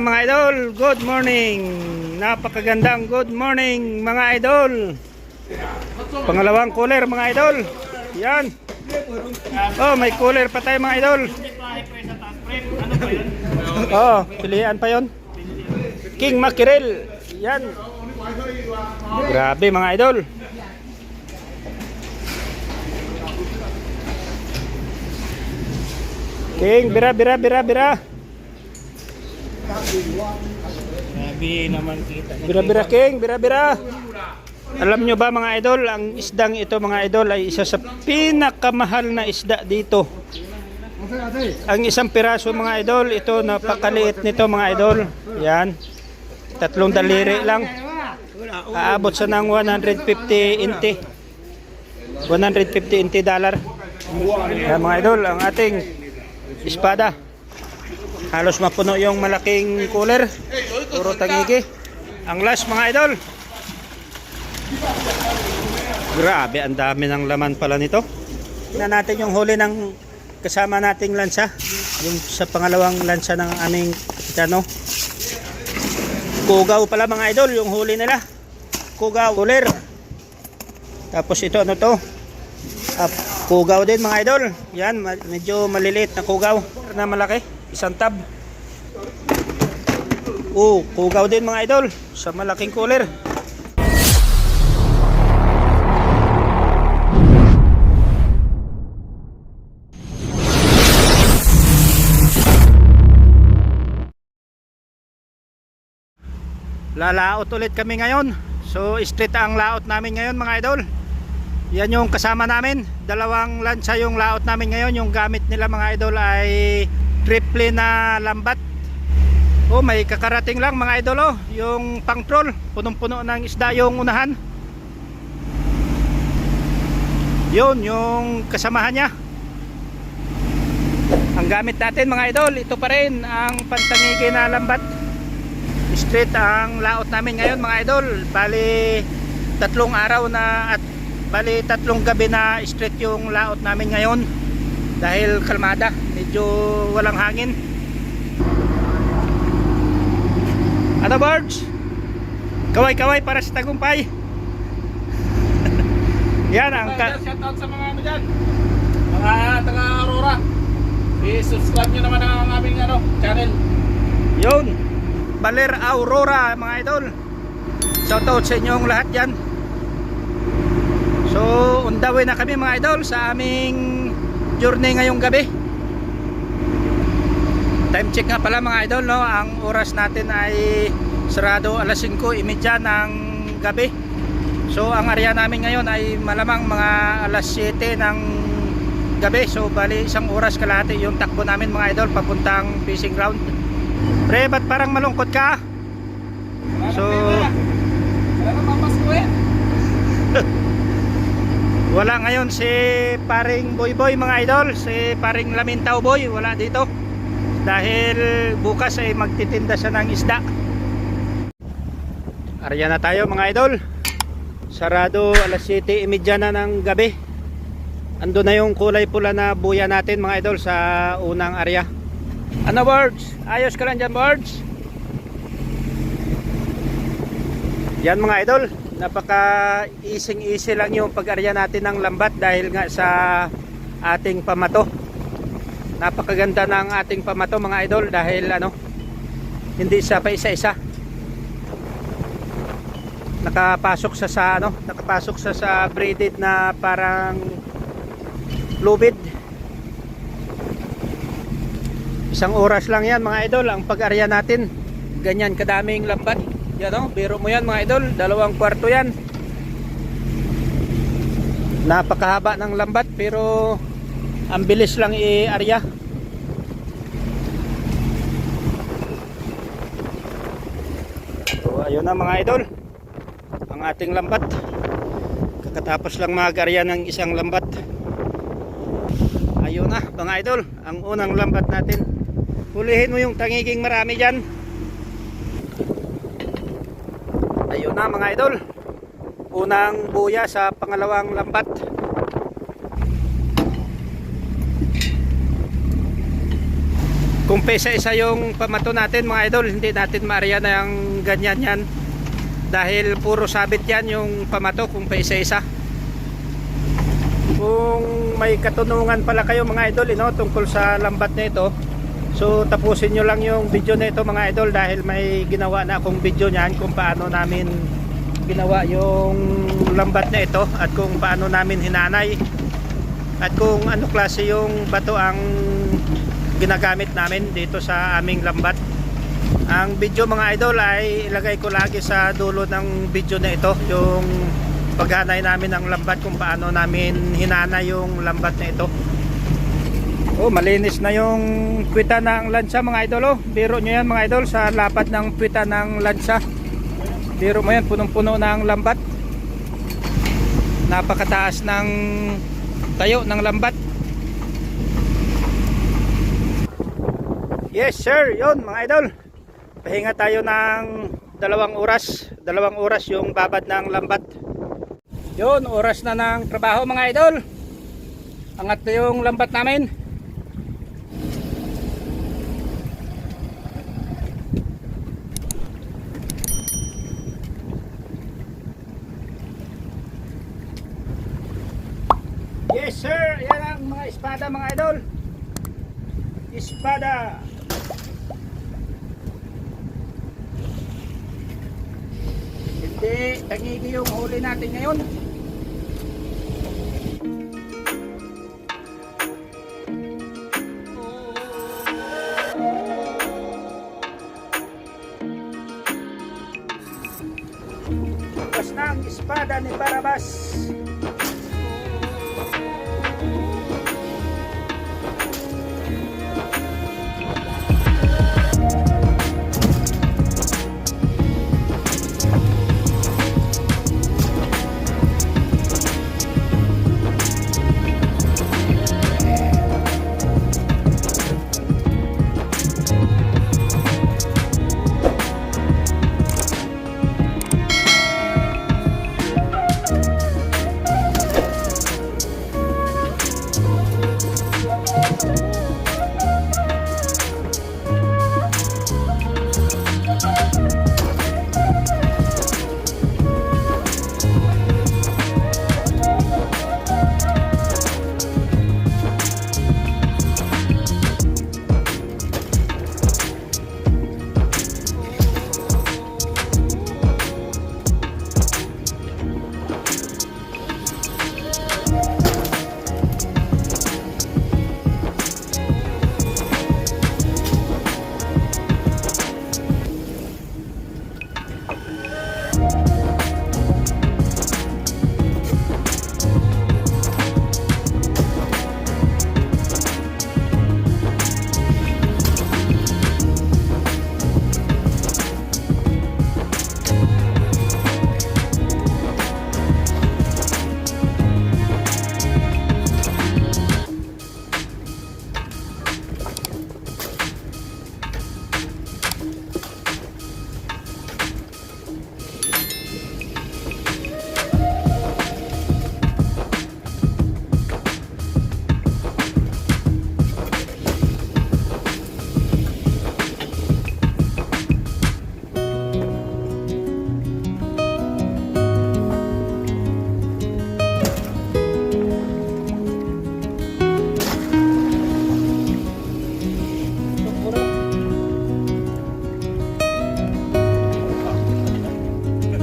Mga idol, good morning. Napakagandang good morning mga idol. Pangalawang cooler mga idol. Yan. Oh, may cooler pa tayo mga idol. Oh, pilihan pa yon. King Mackerel. Yan. Grabe mga idol. King, bira, bira, bira, bira. Sabi naman kita. Bira-bira King, bira-bira. Alam nyo ba mga idol, ang isdang ito mga idol ay isa sa pinakamahal na isda dito. Ang isang piraso mga idol, ito napakaliit nito mga idol. Yan. Tatlong daliri lang. Aabot sa ng 150 inti. 150 inti dollar. Yan mga idol, ang ating espada. Halos mapuno yung malaking cooler. Puro tangigi. Ang last mga idol. Grabe, ang dami ng laman pala nito. Tingnan natin yung huli ng kasama nating lansa. Yung sa pangalawang lansa ng aming kapitano. Kugaw pala mga idol, yung huli nila. Kugaw, cooler. Tapos ito ano to? Ah, kugaw din mga idol. Yan, medyo maliliit na kugaw na malaki. Isang tab. Oh, kugaw din mga idol sa malaking cooler. Lalaot ulit kami ngayon. So, straight ang laot namin ngayon mga idol. Yan yung kasama namin. Dalawang lansa yung laot namin ngayon. Yung gamit nila mga idol ay triple na lambat. Oh, may kakarating lang mga idol oh. Yung pang troll, punong-puno ng isda yung unahan. Yun, yung kasamahan niya. Ang gamit natin mga idol, ito pa rin ang pantangigi na lambat. Straight ang laot namin ngayon mga idol. Bali tatlong araw na at bali tatlong gabi na straight yung laot namin ngayon. Dahil kalmada, medyo walang hangin. Ano birds? Kaway-kaway para sa tagumpay. Yan ang ka- Shout out sa mga ano dyan. Mga taga Aurora. I-subscribe nyo naman ang aming ano, channel. Yun. Baler Aurora mga idol. Shoutout sa inyong lahat dyan. So, on the way na kami mga idol sa aming journey ngayong gabi. Time check nga pala mga idol, no? Ang oras natin ay sarado alas 5.30 ng gabi. So, ang area namin ngayon ay malamang mga alas 7 ng gabi. So, bali isang oras kalahati yung takbo namin mga idol papuntang fishing ground. Pre, ba't parang malungkot ka? So, Wala na mapasko eh. Wala ngayon si paring Boy Boy mga idol, si paring Lamintaw Boy, wala dito. Dahil bukas ay magtitinda siya ng isda. Arya na tayo mga idol. Sarado alas 7.30 na ng gabi. Ando na yung kulay pula na buya natin mga idol sa unang area. Ano birds? Ayos ka lang dyan birds? Yan mga idol, napaka easy easy lang yung pag-arya natin ng lambat dahil nga sa ating pamato. Napakaganda ng ating pamato mga idol dahil ano, hindi siya pa isa-isa. Nakapasok sa sa ano, nakapasok sa sa braided na parang lubid. Isang oras lang yan mga idol ang pag-arya natin. Ganyan kadaming lambat. Yan o, biro mo yan mga idol. Dalawang kwarto yan. Napakahaba ng lambat pero ang bilis lang i-arya. So ayun na mga idol. Ang ating lambat. Kakatapos lang mag-arya ng isang lambat. Ayun na mga idol. Ang unang lambat natin. Hulihin mo yung tangiging marami dyan. Ayun na mga idol. Unang buya sa pangalawang lambat. Kung pesa-isa yung pamato natin mga idol, hindi natin maariyan na yung ganyan yan. Dahil puro sabit yan yung pamato kung paisa-isa. Kung may katunungan pala kayo mga idol ino, tungkol sa lambat na ito, so tapusin nyo lang yung video na ito mga idol dahil may ginawa na akong video niyan kung paano namin ginawa yung lambat na ito at kung paano namin hinanay. At kung ano klase yung bato ang ginagamit namin dito sa aming lambat. Ang video mga idol ay ilagay ko lagi sa dulo ng video na ito yung paghanay namin ng lambat kung paano namin hinanay yung lambat na ito oh malinis na yung kwita ng lansa mga idol oh. Biro nyo yan mga idol sa lapad ng kwita ng lansa. Biro mo yan punong puno ng lambat. Napakataas ng tayo ng lambat. Yes sir yon mga idol. Pahinga tayo ng dalawang oras. Dalawang oras yung babad ng lambat. Yon oras na ng trabaho mga idol. Angat na yung lambat namin Yes sir, yan ang mga espada mga idol. Espada. Hindi, tangigi yung huli natin ngayon. Bukas na ang espada ni Barabas.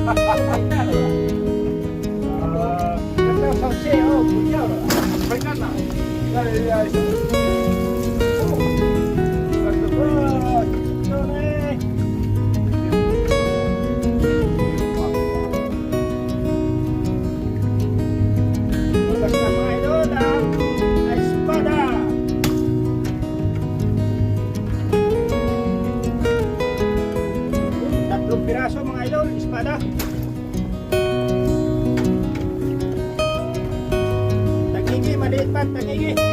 아, 그래서 정치에요. 뭐야? 잠깐만. 기다려야 maliit pa, tagigi.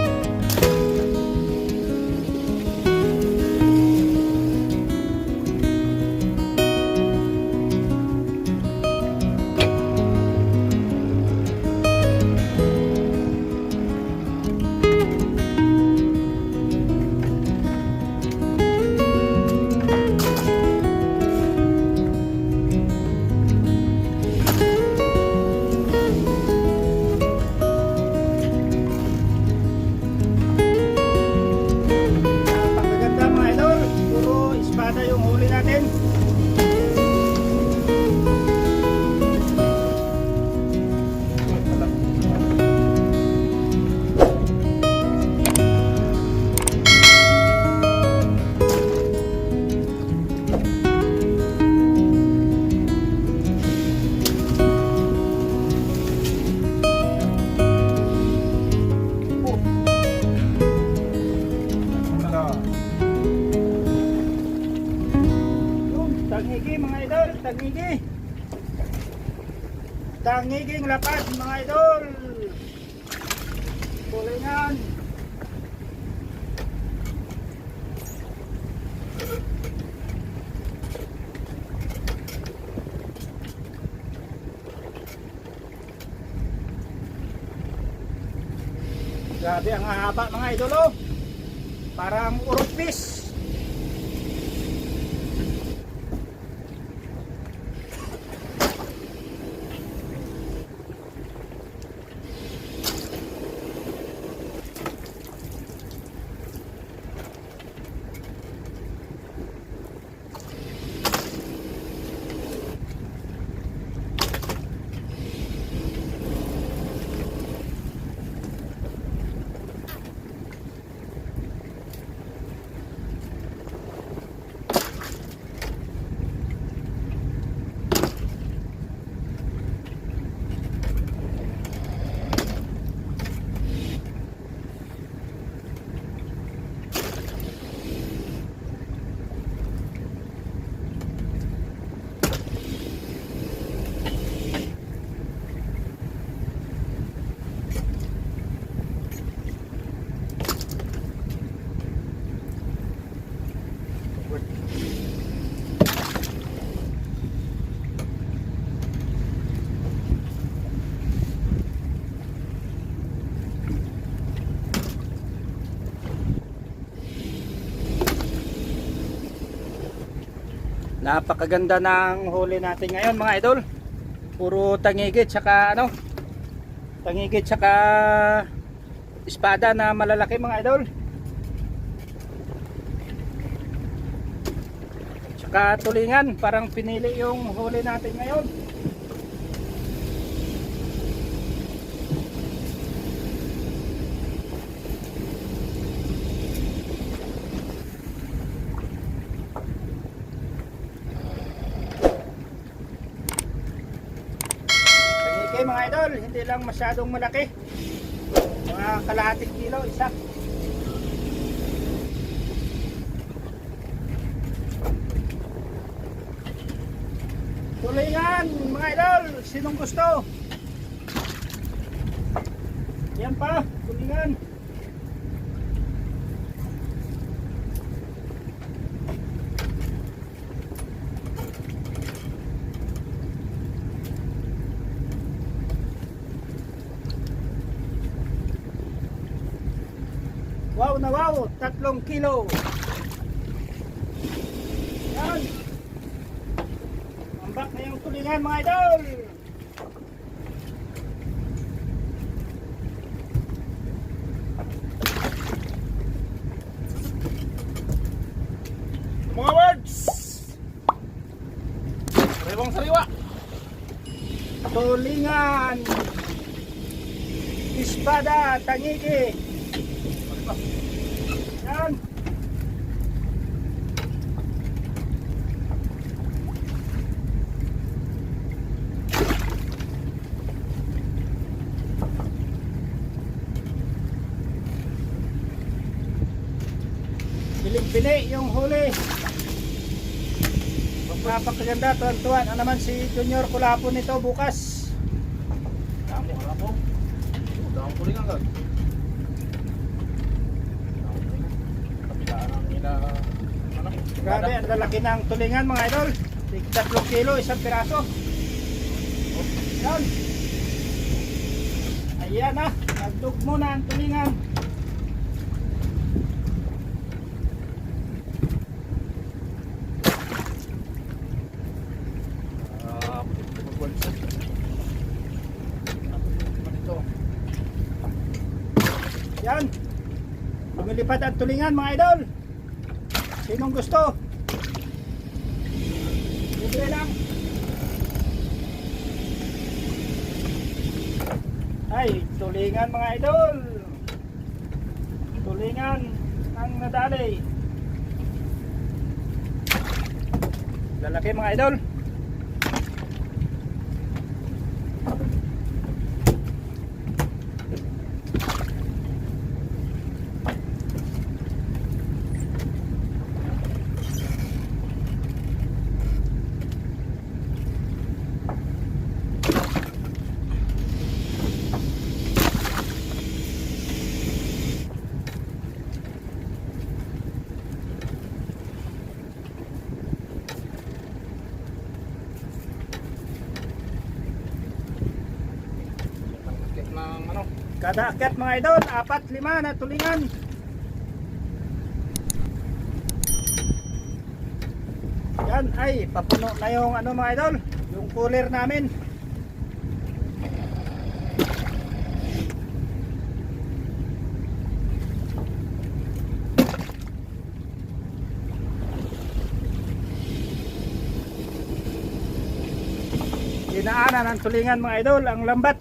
Tangigi mga idol, tangigi. Tangiging lapas mga idol. Kulingan. Grabe ang haba mga idol oh. Parang urupis. Napakaganda ng huli natin ngayon mga idol. Puro tangigit tsaka ano? Tangigit tsaka espada na malalaki mga idol. Tsaka tulingan, parang pinili yung huli natin ngayon. Tangigay mga idol, hindi lang masyadong malaki. Mga kalahating kilo, isa. Tulingan, mga idol, sinong gusto? Yan pa, tulingan. Wow na wow, tatlong kilo. Yan. Ambak na yung tulingan mga idol. Mga words! Rewang sariwa! Tulingan. Espada, tangigi. Yan. Piling-pili yung huli. Napakaganda, tuwan-tuwan. Ano naman si Junior Kulapo nito bukas. Damo ka na po. Oh, Damo ko rin agad. Ano? Grabe, ang lalaki ng tulingan mga idol. Tig- Tatlong kilo, isang piraso. Yan. Ayan na, nagdugmo na ang tulingan. Ah, magwansa. Ano ito? Yan. Lumilipad ang tulingan mga idol. Sinong gusto? Libre lang. Ay, tulingan mga idol. Tulingan ang nadali. Lalaki mga idol. Kada akyat mga idol, apat, lima na tulingan. Yan ay papuno na yung ano mga idol, yung cooler namin. Dinaanan ng tulingan mga idol, ang lambat.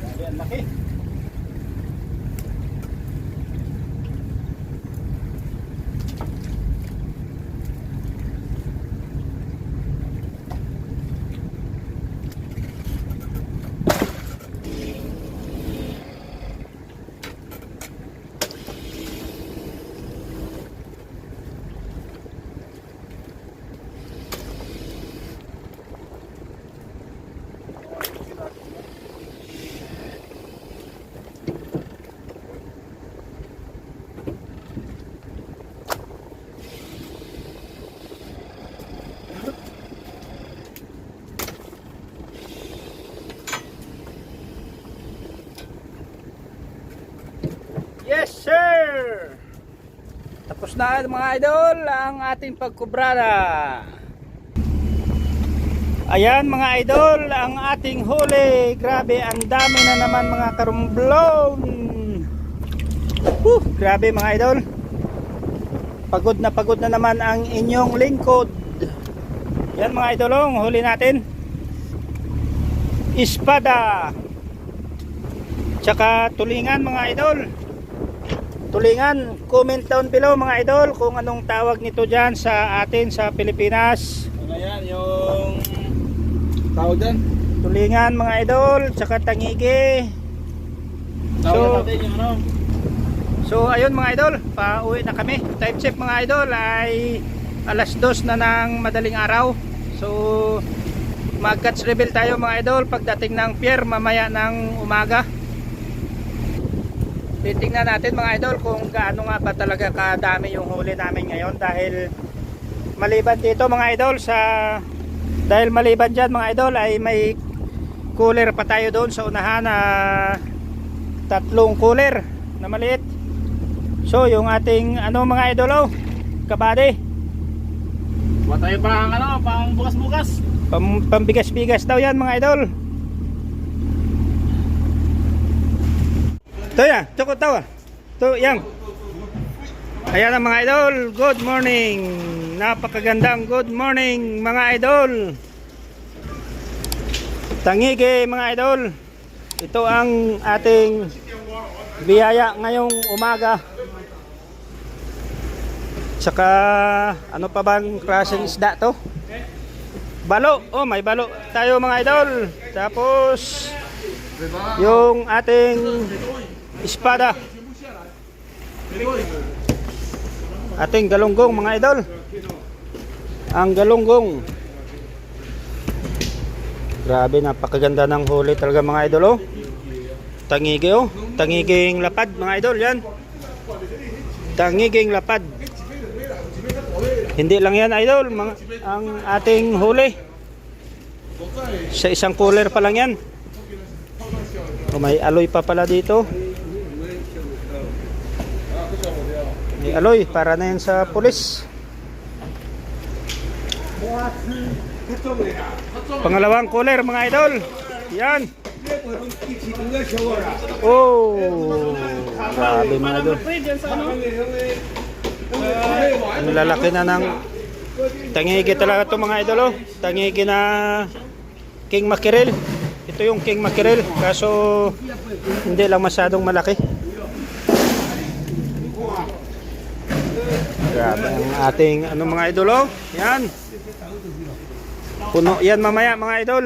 Grabe, ang laki. Yes, sir! Tapos na mga idol ang ating pagkubrada. Ayan mga idol, ang ating huli. Grabe, ang dami na naman mga karumblon. Woo, grabe mga idol. Pagod na pagod na naman ang inyong lingkod. Yan mga idolong, huli natin. Espada. Tsaka tulingan mga idol. Tulingan, comment down below mga idol kung anong tawag nito dyan sa atin sa Pilipinas. Ano yan, yung tawag dyan? Tulingan mga idol, tsaka tangigi. So- ano? So ayun mga idol, pauwi na kami. Time check mga idol ay alas dos na ng madaling araw. So mag-catch reveal tayo mga idol pagdating ng pier mamaya ng umaga. Titingnan natin mga idol kung gaano nga ba talaga kadami yung huli namin ngayon dahil maliban dito mga idol sa dahil maliban dyan mga idol ay may cooler pa tayo doon sa unahan na tatlong cooler na maliit So yung ating ano mga idolo, kabady, Wala tayo pang ano, pang bukas-bukas. pam, pambigas-bigas daw yan mga idol. Ito yan, tsukot daw ah. Ito yan. Ayan ang mga idol, good morning. Napakagandang good morning mga idol. Tangige mga idol. Ito ang ating biyaya ngayong umaga. Tsaka ano pa bang klaseng isda to? Balo. Oh, may balo tayo mga idol. Tapos yung ating espada. Ating galunggong mga idol. Ang galunggong. Grabe, napakaganda ng huli talaga mga idol oh. Tangigi oh. Tangiging lapad mga idol yan. Tangiging lapad. Hindi lang yan idol, mga, ang ating huli. Sa isang cooler pa lang yan. O, may aloy pa pala dito. Aloy para na yan sa pulis. Pangalawang cooler mga idol. Yan. Oh, grabe mga idol. Ang lalaki na ng tangigi talaga ito mga idol oh. Tangigi na King Mackerel. Ito yung King Mackerel kaso hindi lang masyadong malaki. Grabe ang ating ano mga idol oh. Yan. Puno yan mamaya mga idol.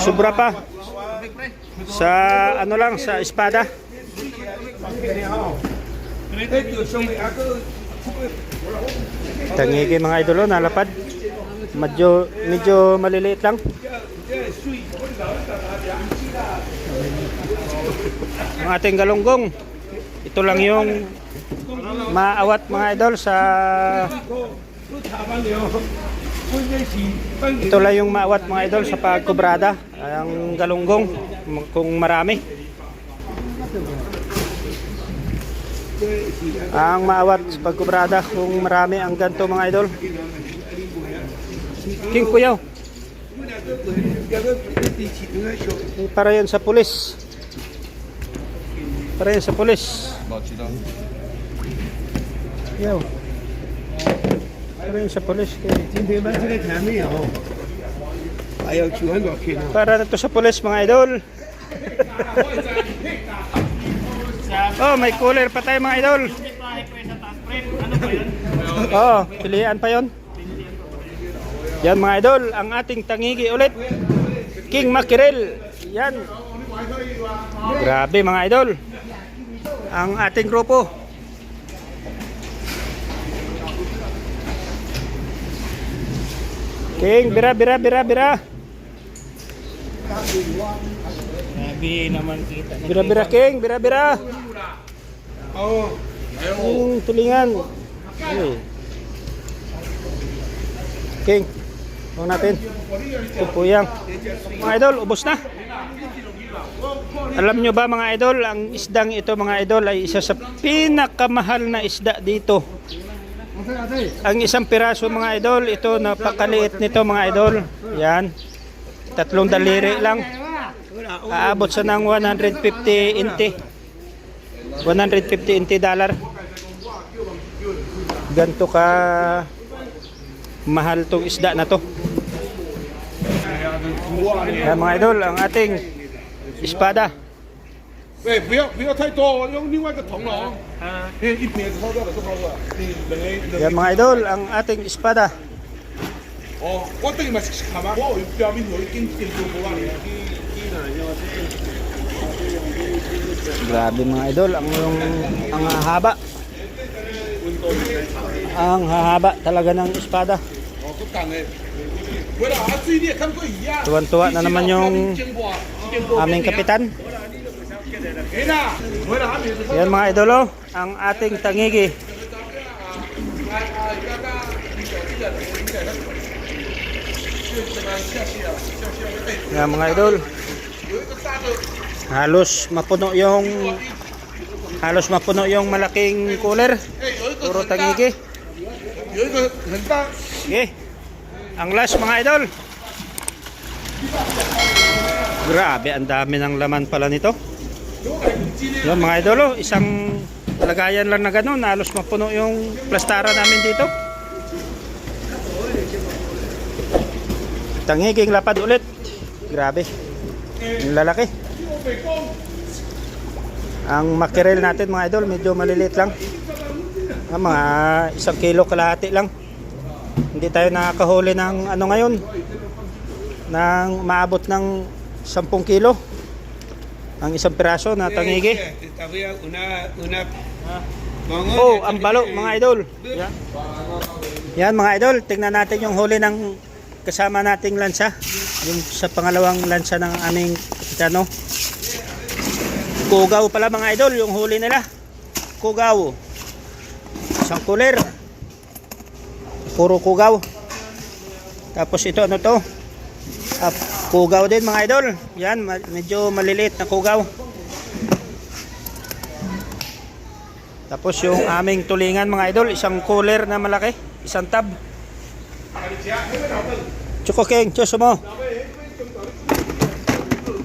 Sobra pa. Sa ano lang sa espada. Tangigi mga idolo, nalapad. Medyo, medyo maliliit lang. Ang ating galunggong. Ito lang yung maawat mga idol sa ito lang yung maawat mga idol sa pagkubrada. Ang galunggong kung marami. Ang maawat sa pagkubrada kung marami ang ganto mga idol. King Kuyaw para yan sa pulis. Para yan sa pulis Yo. Ano yun sa polis? Eh. Hindi ba sila kami ako? Oh? Ayaw chuhan ko kino. Para na to sa polis mga idol. oh, may cooler pa tayo mga idol. oh, pilihan pa yon. Yan mga idol, ang ating tangigi ulit. King Makirel. Yan. Grabe mga idol. Ang ating grupo. King, bira, bira, bira, bira. Sabi naman kita. Bira-bira King, bira-bira. Oh, Yung tulingan. Ay. King, huwag natin. Pupuyang. Mga idol, ubos na. Alam nyo ba mga idol, ang isdang ito mga idol ay isa sa pinakamahal na isda dito. Ang isang piraso mga idol, ito napakaliit nito mga idol. Yan. Tatlong daliri lang. Aabot sa ng 150 inti. 150 inti dollar. Ganto ka mahal tong isda na to. Yan mga idol, ang ating espada. 喂，不要不要太多，用另外一个桶哦。啊，因为一瓶是抛掉的，是抛掉的。你两个 Yan mga idol, ang ating espada. 哦，我等于嘛是看嘛，我有表面有一根根珠不让你。 Grabe mga idol, ang yung ang haba. Ang hahaba talaga ng espada. 哦，不干的。为了啊，最你也看过一样。 Tuwan-tuwa na naman yung aming kapitan. Yan mga idolo, ang ating tangigi. Yan mga idol. Halos mapuno yung halos mapuno yung malaking cooler. Puro tangigi. Okay. Ang last mga idol. Grabe, ang dami ng laman pala nito. Yan mga idol, oh, isang lagayan lang na ganun, halos mapuno yung plastara namin dito. Tangiging lapad ulit. Grabe. Ang lalaki. Ang makirel natin mga idol, medyo maliliit lang. Ah, mga isang kilo kalahati lang. Hindi tayo nakakahuli ng ano ngayon. Ng maabot ng 10 kilo. Ang isang piraso na tangigi. Había una, una. Oh, ang balo mga idol. Yan. Yan mga idol, tingnan natin yung huli ng kasama nating lansa. Yung sa pangalawang lansa ng aming kapitano. Kugaw pala mga idol, yung huli nila. Kugaw. Isang cooler. Puro kugaw. Tapos ito ano to? Ah, kugaw din mga idol. Yan, medyo maliliit na kugaw. Tapos yung aming tulingan mga idol, isang cooler na malaki, isang tab. Choco King, chuso mo.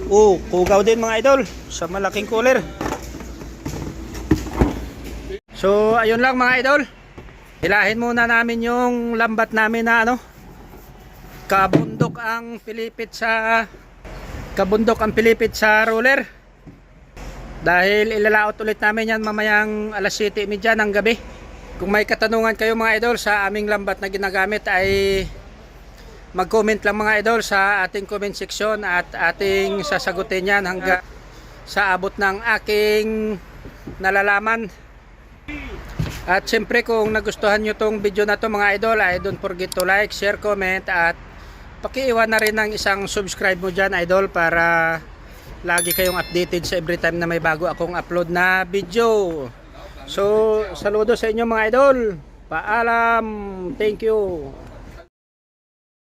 Oh, kugaw din mga idol sa malaking cooler. So, ayun lang mga idol. Hilahin muna namin yung lambat namin na ano. Kabundok ang pilipit sa kabundok ang pilipit sa roller. Dahil ilalaot ulit namin yan mamayang alas 7.30 ng gabi. Kung may katanungan kayo mga idol sa aming lambat na ginagamit ay mag-comment lang mga idol sa ating comment section at ating sasagutin yan hanggang sa abot ng aking nalalaman. At siyempre kung nagustuhan nyo tong video na to mga idol ay don't forget to like, share, comment at pakiiwan na rin ng isang subscribe mo dyan idol para lagi kayong updated sa every time na may bago akong upload na video. So, saludo sa inyo mga idol. Paalam. Thank you.